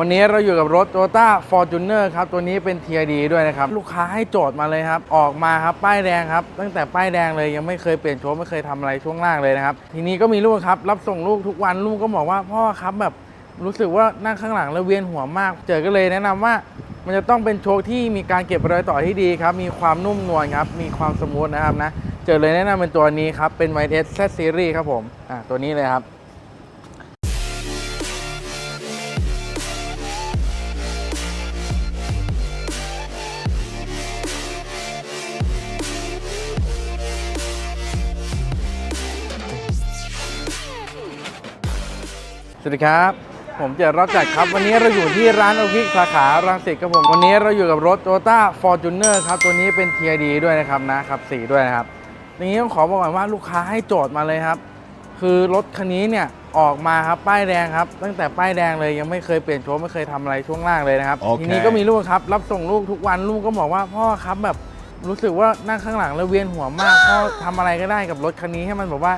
วันนี้เราอยู่กับรถ Toyota Fortuner ครับ ตัวนี้เป็น TRD ด้วยนะครับ ลูกค้าให้โจทย์มาเลยครับ ออกมาครับป้ายแดงครับ ตั้งแต่ป้ายแดงเลยยังไม่เคยเปลี่ยนโชว์ไม่เคยทำอะไรช่วงล่างเลยนะครับ ทีนี้ก็มีลูกครับ รับส่งลูกทุกวันลูกก็บอกว่าพ่อครับแบบรู้สึกว่านั่งข้างหลังแล้วเวียนหัวมาก เจอก็เลยแนะนำว่ามันจะต้องเป็นโชว์ที่มีการเก็บรอยต่อที่ดีครับมีความนุ่มนวลครับมีความสมูทนะครับนะเจอเลยแนะนำเป็นตัวนี้ครับเป็น y s Z Series ครับผมอ่าตัวนี้เลยครับ สวัสดีครับ ผมเจอรถจัดครับ วันนี้เราอยู่ที่ร้านโอคิกสาขารังสิตครับผม วันนี้เราอยู่กับรถ Toyota Fortuner ครับ ตัวนี้เป็น TRD ด้วยนะครับนะครับสีด้วยนะครับทีนี้ต้องขอบอกก่อนว่าลูกค้าให้โจทย์มาเลยครับ คือรถคันนี้เนี่ยออกมาครับป้ายแดงครับ ตั้งแต่ป้ายแดงเลยยังไม่เคยเปลี่ยนโชว์ไม่เคยทำอะไรช่วงล่างเลยนะครับโอเคทีนี้ก็มีลูกครับ รับส่งลูกทุกวันลูกก็บอกว่าพ่อครับแบบรู้สึกว่านั่งข้างหลังแล้วเวียนหัวมากพ่อทำอะไรก็ได้กับรถคันนี้ให้มันแบบว่า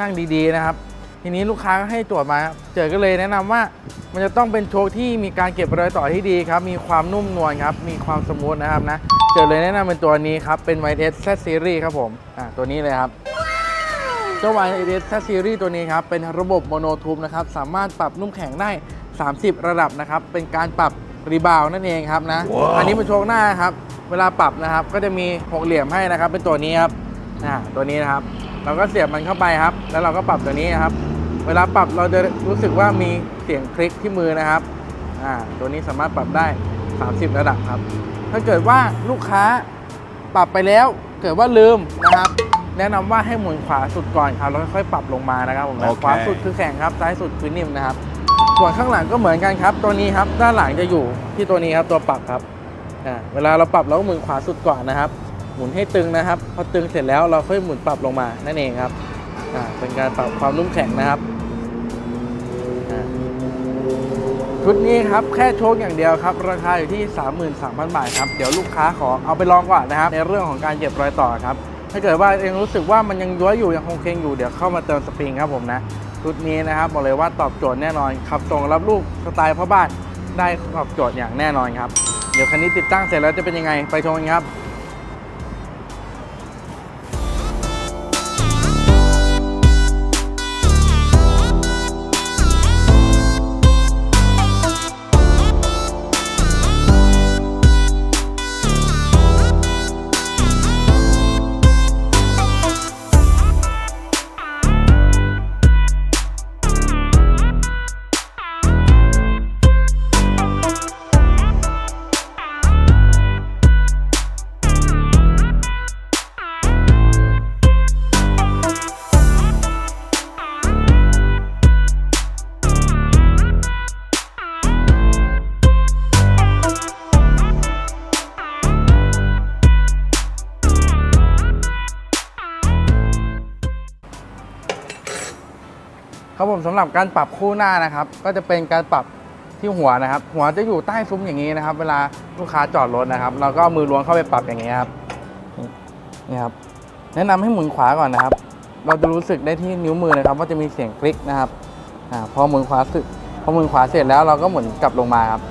นั่งดีๆนะครับ ทีนี้ลูกค้าก็ให้ตรวจมาครับเจอก็เลยแนะนำว่ามันจะต้องเป็นโชว์ที่มีการเก็บรอยต่อที่ดีครับ มีความนุ่มนวลครับ มีความสมูทนะครับนะ เจอเลยแนะนำเป็นตัวนี้ครับ เป็น y s Z Series ครับผม อ่า ตัวนี้เลยครับเจ้า y s Z Series ตัวนี้ครับ เป็นระบบโมโนทูบนะครับ สามารถปรับนุ่มแข็งได้ 30 ระดับนะครับ เป็นการปรับรีบาวนั่นเองครับนะว้าวอันนี้เป็นโชว์หน้าครับ เวลาปรับนะครับ ก็จะมีหกเหลี่ยมให้นะครับ เป็นตัวนี้ครับ อ่า ตัวนี้นะครับ เราก็เสียบมันเข้าไปครับ แล้วเราก็ปรับตัวนี้นะครับเวลาปรับเราจะรู้สึกว่ามีเสียงคลิกที่มือนะครับอ่าตัวนี้สามารถปรับได้ 30 ระดับครับ ถ้าเกิดว่าลูกค้าปรับไปแล้วเกิดว่าลืมนะครับ แนะนำว่าให้หมุนขวาสุดก่อนครับแล้วค่อยๆปรับลงมานะครับผมนะโอเคขวาสุดคือแข็งครับซ้ายสุดคือนิ่มนะครับ ส่วนข้างหลังก็เหมือนกันครับ ตัวนี้ครับด้านหลังจะอยู่ที่ตัวนี้ครับตัวปรับครับอ่าเวลาเราปรับเราก็หมุนขวาสุดก่อนนะครับ หมุนให้ตึงนะครับ พอตึงเสร็จแล้วเราค่อยหมุนปรับลงมานั่นเองครับอ่าเป็นการปรับความนุ่มแข็งนะครับ ชุดนี้ครับแค่โชคอย่างเดียวครับ ราคาอยู่ที่ 33,000 บาทครับ เดี๋ยวลูกค้าขอเอาไปลองก่อนนะครับ ในเรื่องของการเก็บรอยต่อครับ ถ้าเกิดว่าเองรู้สึกว่ามันยังย้วยอยู่ยังคงเคงอยู่เดี๋ยวเข้ามาเติมสปริงครับผมนะชุดนี้นะครับบอกเลยว่าตอบโจทย์แน่นอนขับส่งรับลูกสไตล์พ่อบ้านได้ตอบโจทย์อย่างแน่นอนครับเดี๋ยวคันนี้ติดตั้งเสร็จแล้วจะเป็นยังไงไปชมกันครับ ครับผมสำหรับการปรับคู่หน้านะครับ ก็จะเป็นการปรับที่หัวนะครับ หัวจะอยู่ใต้ซุ้มอย่างนี้นะครับ เวลาลูกค้าจอดรถนะครับ เราก็เอามือล้วงเข้าไปปรับอย่างนี้ครับนี่ครับแนะนำให้หมุนขวาก่อนนะครับ เราจะรู้สึกได้ที่นิ้วมือนะครับ ว่าจะมีเสียงคลิกนะครับอ่าพอหมุนขวาสึกพอหมุนขวาเสร็จแล้วเราก็หมุนกลับลงมาครับ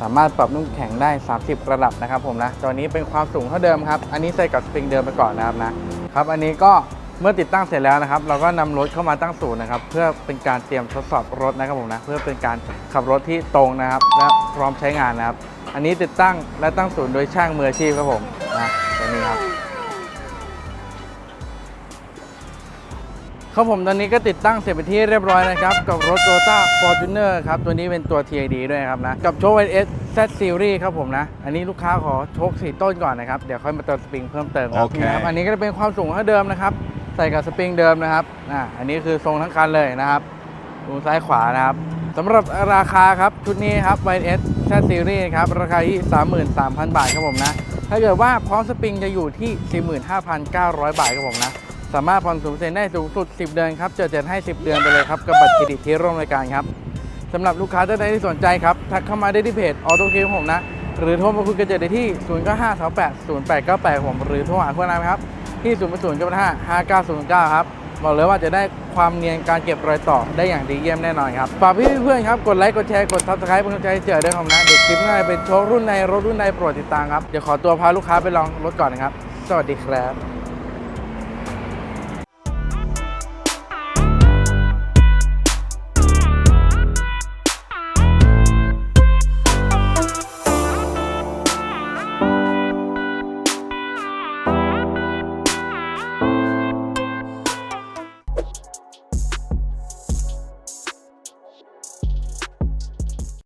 สามารถปรับนุ่มแข็งได้ 30 ระดับนะครับผมนะตัวนี้เป็นความสูงเท่าเดิมครับ อันนี้ใส่กับสปริงเดิมไปก่อนนะครับนะครับ อันนี้ก็ เมื่อติดตั้งเสร็จแล้วนะครับ เราก็นำรถเข้ามาตั้งศูนย์นะครับ เพื่อเป็นการเตรียมทดสอบรถนะครับผมนะ เพื่อเป็นการขับรถที่ตรงนะครับ และพร้อมใช้งานนะครับ อันนี้ติดตั้งและตั้งศูนย์โดยช่างมืออาชีพครับผมนะตัวนี้ครับครับผมตอนนี้ก็ติดตั้งเสร็จไปนที่เรียบร้อยนะครับ กับรถ Toyota Fortuner ครับตัวนี้เป็นตัว TID ด้วยนะครับนะ กับโชค S Z Series ครับผมนะ อันนี้ลูกค้าขอโชคสีต้นก่อนนะครับ เดี๋ยวค่อยมาเติมสปริงเพิ่มเติมครับโอเคนี่ครับอันนี้ก็จะเป็นความสูงเท่าเดิมนะครับ ใส่กับสปริงเดิมนะครับอ่าอันนี้คือทรงทั้งคันเลยนะครับ ดูซ้ายขวานะครับสำหรับราคาครับชุดนี้ครับ y S Z Series ครับราคาที่ 33,000 บาทครับผมนะ ถ้าเกิดว่าพร้อมสปริงจะอยู่ที่ 45,900 บาทครับผมนะสามารถผ่อนศูนย์ได้สูงสุด 10 เดือนครับเจอเจ็ดให้ 10 เดือนไปเลยครับกับบัตรเครดิตที่ร่วมรายการครับสำหรับลูกค้าท่านใดที่สนใจครับทักเข้ามาได้ที่เพจออโต้เคผมนะ หรือโทรมาคุยกันเจอได้ที่ 0 9 5 2 8 0 8 9 8ผมหรือโทรหาคุณนายครับ ที่0 0 9 5 5 9 0 9 ครับ บอกเลยว่าจะได้ความเนียนการเก็บรอยต่อได้อย่างดีเยี่ยมแน่นอนครับ ฝากพี่เพื่อนครับ กดไลค์ กดแชร์ กดซับสไครป์เป็นกำลังใจให้เจอด้วยครับนะเดี๋ยวคลิปหน้าเป็นโชว์รุ่นในรถรุ่นในโปรดติดตามครับ เดี๋ยวขอตัวพาลูกค้าไปลองรถก่อนนะครับ สวัสดีครับ